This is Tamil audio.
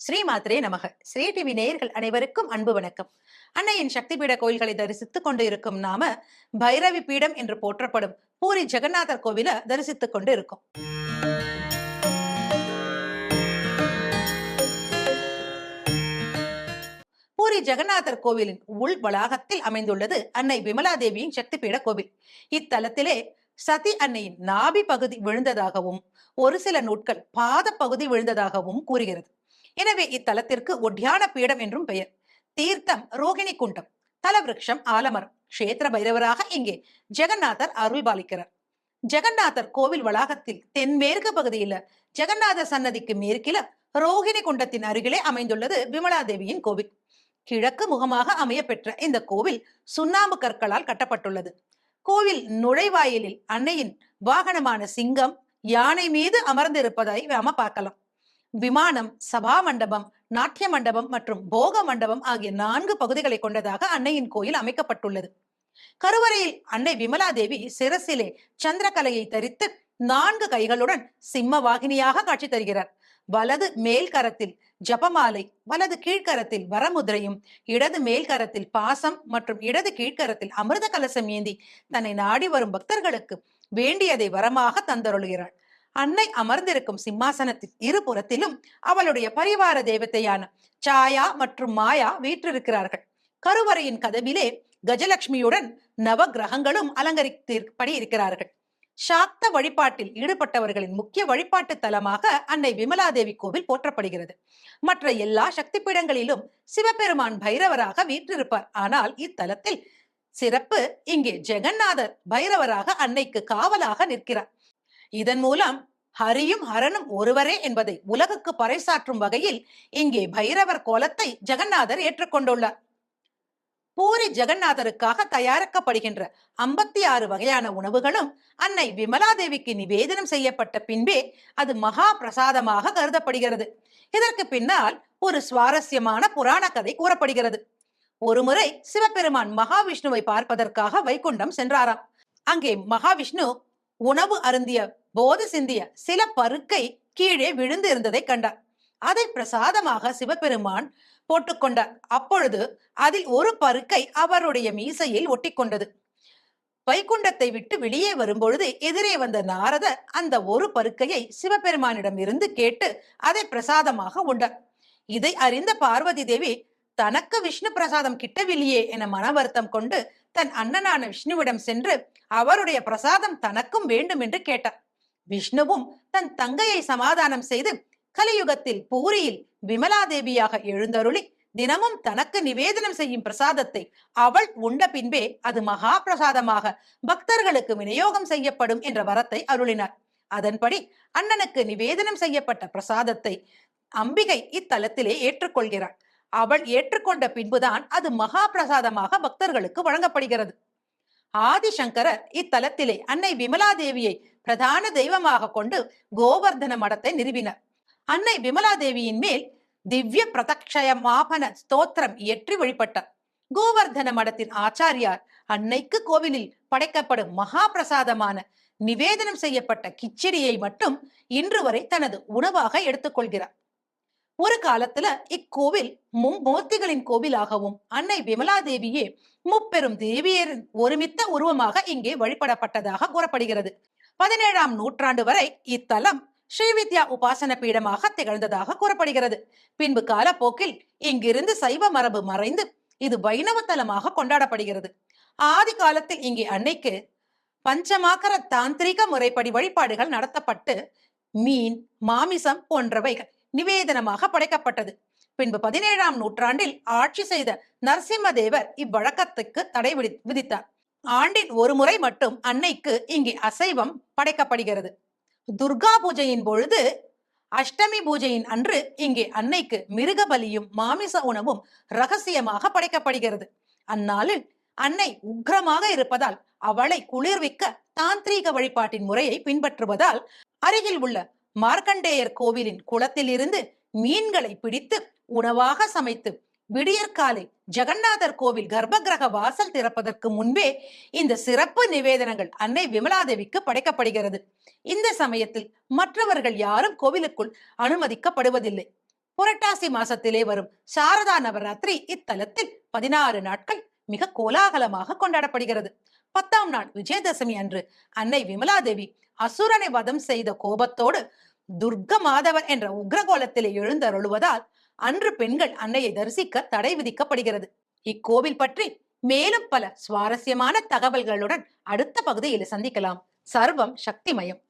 ஸ்ரீமாத்ரே நமக. ஸ்ரீ டிவி நேயர்கள் அனைவருக்கும் அன்பு வணக்கம். அன்னையின் சக்தி பீட கோயில்களை தரிசித்துக் கொண்டு இருக்கும் நாம பைரவி பீடம் என்று போற்றப்படும் பூரி ஜெகநாதர் கோவில தரிசித்துக் கொண்டு இருக்கோம் பூரி ஜெகநாதர் கோவிலின் உள் வளாகத்தில் அமைந்துள்ளது அன்னை விமலா தேவியின் சக்தி பீட கோவில். இத்தலத்திலே சதி அன்னையின் நாபி பகுதி விழுந்ததாகவும் ஒரு சில நூட்கள் பாத பகுதி விழுந்ததாகவும் கூறுகிறது. எனவே இத்தலத்திற்கு ஒட்டியான பீடம் என்றும் பெயர். தீர்த்தம் ரோகிணி குண்டம் தலவிருஷம் ஆலமரம். கஷேத்திர பைரவராக இங்கே ஜெகநாதர் அருள் பாலிக்கிறார். ஜெகநாதர் கோவில் வளாகத்தில் தென்மேற்கு பகுதியில ஜெகநாதர் சன்னதிக்கு மேற்கில ரோகிணி குண்டத்தின் அருகிலே அமைந்துள்ளது விமலாதேவியின் கோவில். கிழக்கு முகமாக அமைய பெற்ற இந்த கோவில் சுண்ணாம்பு கற்களால் கட்டப்பட்டுள்ளது. கோவில் நுழைவாயிலில் அன்னையின் வாகனமான சிங்கம் யானை மீது அமர்ந்திருப்பதை நாம பார்க்கலாம். விமானம் சபா மண்டபம் நாட்டிய மண்டபம் மற்றும் போக மண்டபம் ஆகிய நான்கு பகுதிகளை கொண்டதாக அன்னையின் கோயில் அமைக்கப்பட்டுள்ளது. கருவறையில் அன்னை விமலாதேவி சிரசிலே சந்திரகலையை தரித்து நான்கு கைகளுடன் சிம்ம வாகினியாக காட்சி தருகிறார். வலது மேல் கரத்தில் ஜபமாலை வலது கீழ்கரத்தில் வரமுதிரையும் இடது மேல் கரத்தில் பாசம் மற்றும் இடது கீழ்கரத்தில் அமிர்த கலசம் ஏந்தி தன்னை நாடி வரும் பக்தர்களுக்கு வேண்டியதை வரமாக தந்தருளுகிறாள். அன்னை அமர்ந்திருக்கும் சிம்மாசனத்தின் இருபுறத்திலும் அவளுடைய பரிவார தேவத்தையான சாயா மற்றும் மாயா வீற்றிருக்கிறார்கள். கருவறையின் கதவிலே கஜலட்சுமியுடன் நவ கிரகங்களும் அலங்கரிப்படி இருக்கிறார்கள். சாக்த வழிபாட்டில் ஈடுபட்டவர்களின் முக்கிய வழிபாட்டு தலமாக அன்னை விமலாதேவி கோவில் போற்றப்படுகிறது. மற்ற எல்லா சக்தி பீடங்களிலும் சிவபெருமான் பைரவராக வீற்றிருப்பார். ஆனால் இத்தலத்தில் சிறப்பு இங்கே ஜெகநாதர் பைரவராக அன்னைக்கு காவலாக நிற்கிறார். இதன் மூலம் ஹரியும் ஹரனும் ஒருவரே என்பதை உலகுக்கு பறைசாற்றும் வகையில் இங்கே பைரவர் கோலத்தை ஜெகநாதர் ஏற்றுக்கொண்டுள்ளார். பூரி ஜெகநாதருக்காக தயாரிக்கப்படுகின்ற ஐம்பத்தி ஆறு வகையான உணவுகளும் அன்னை விமலாதேவிக்கு நிவேதனம் செய்யப்பட்ட பின்பே அது மகா பிரசாதமாக கருதப்படுகிறது. இதற்கு பின்னால் ஒரு சுவாரஸ்யமான புராண கதை கூறப்படுகிறது. ஒருமுறை சிவபெருமான் மகாவிஷ்ணுவை பார்ப்பதற்காக வைகுண்டம் சென்றாராம். அங்கே மகாவிஷ்ணு உணவு அருந்திய போது சிந்திய சில பருக்கை கீழே விழுந்து இருந்ததை கண்டார். அதை பிரசாதமாக சிவபெருமான் போட்டுக்கொண்டார் அப்பொழுது அதில் ஒரு பருக்கை அவருடைய மீசையில் ஒட்டிக்கொண்டது வைகுண்டத்தை விட்டு வெளியே வரும்பொழுது எதிரே வந்த நாரதர் அந்த ஒரு பருக்கையை சிவபெருமானிடம் இருந்து கேட்டு அதை பிரசாதமாக உண்டார். இதை அறிந்த பார்வதி தேவி தனக்கு விஷ்ணு பிரசாதம் கிட்டவில்லையே என மன வருத்தம் கொண்டு தன் அண்ணனான விஷ்ணுவிடம் சென்று அவருடைய பிரசாதம் தனக்கும் வேண்டும் என்று கேட்டார். விஷ்ணுவும் தன் தங்கையை சமாதானம் செய்து கலியுகத்தில் பூரியில் விமலாதேவியாக எழுந்தருளி தினமும் தனக்கு நிவேதனம் செய்யும் பிரசாதத்தை அவள் உண்ட பின்பே அது மகா பிரசாதமாக பக்தர்களுக்கு விநியோகம் செய்யப்படும் என்ற வரத்தை அருளினார் அதன்படி அண்ணனுக்கு நிவேதனம் செய்யப்பட்ட பிரசாதத்தை அம்பிகை இத்தலத்திலே ஏற்றுக்கொள்கிறாள். அவள் ஏற்றுக்கொண்ட பின்புதான் அது மகா பிரசாதமாக பக்தர்களுக்கு வழங்கப்படுகிறது. ஆதிசங்கரர் இத்தலத்திலே அன்னை விமலாதேவியை பிரதான தெய்வமாக கொண்டு கோவர்தன மடத்தை நிறுவினர். அன்னை விமலா தேவியின் மேல் திவ்ய பிரதக்ஷய மாபன ஸ்தோத்திரம் இயற்றி வழிபட்டார். கோவர்தன மடத்தின் ஆச்சாரியார் அன்னைக்கு கோவிலில் படைக்கப்படும் மகா பிரசாதமான நிவேதனம் செய்யப்பட்ட கிச்சடியை மட்டும் இன்று வரை தனது உணவாக எடுத்துக்கொள்கிறார் ஒரு காலத்துல இக்கோவில் மும்மூர்த்திகளின் கோவிலாகவும் அன்னை விமலாதேவியே முப்பெரும் தேவியரின் ஒருமித்த உருவமாக இங்கே வழிபடப்பட்டதாக கூறப்படுகிறது. பதினேழாம் நூற்றாண்டு வரை இத்தலம் ஸ்ரீவித்யா உபாசன பீடமாக திகழ்ந்ததாக கூறப்படுகிறது. பின்பு காலப்போக்கில் இங்கிருந்து சைவ மரபு மறைந்து இது வைணவ தலமாக கொண்டாடப்படுகிறது. ஆதி காலத்தில் இங்கே அன்னைக்கு பஞ்சமாக்கர தாந்திரிக முறைப்படி வழிபாடுகள் நடத்தப்பட்டு மீன் மாமிசம் போன்றவைகள் நிவேதனமாக படைக்கப்பட்டது. பின்பு பதினேழாம் நூற்றாண்டில் ஆட்சி செய்த நரசிம்மதேவர் இவ்வழக்கத்துக்கு தடை விதி- விதித்தார். ஆண்டின் ஒரு முறை மட்டும் அன்னைக்கு இங்கே அசைவம் படைக்கப்படுகிறது. துர்கா பூஜையின் பொழுது அஷ்டமி பூஜையின் அன்று இங்கே அன்னைக்கு மிருக பலியும் மாமிச உணவும் ரகசியமாக படைக்கப்படுகிறது. அந்நாளில் அன்னை உக்ரமாக இருப்பதால் அவளை குளிர்விக்க தாந்திரீக வழிபாட்டின் முறையை பின்பற்றுவதால் அருகில் உள்ள மார்க்கண்டேயர் கோவிலின் குளத்திலிருந்து மீன்களை பிடித்து உணவாக சமைத்து விடியற்காலை ஜெகநாதர் கோவில் கர்ப்பகிரக வாசல் திறப்பதற்கு முன்பே இந்த சிறப்பு நிவேதனங்கள் அன்னை விமலாதேவிக்கு படைக்கப்படுகிறது. இந்த சமயத்தில் மற்றவர்கள் யாரும் கோவிலுக்குள் அனுமதிக்கப்படுவதில்லை. புரட்டாசி மாசத்திலே வரும் சாரதா நவராத்திரி இத்தலத்தில் பதினாறு நாட்கள் மிக கோலாகலமாக கொண்டாடப்படுகிறது. பத்தாம் நாள் விஜயதசமி அன்று அன்னை விமலாதேவி அசுரனை வதம் செய்த கோபத்தோடு துர்க்க மாதவர் என்ற உக்ரகோலத்திலே எழுந்தருளுவதால் அன்று பெண்கள் அன்னையை தரிசிக்க தடை விதிக்கப்படுகிறது. இக்கோவில் பற்றி மேலும் பல சுவாரஸ்யமான தகவல்களுடன் அடுத்த பகுதியில் சந்திக்கலாம். சர்வம் சக்திமயம்.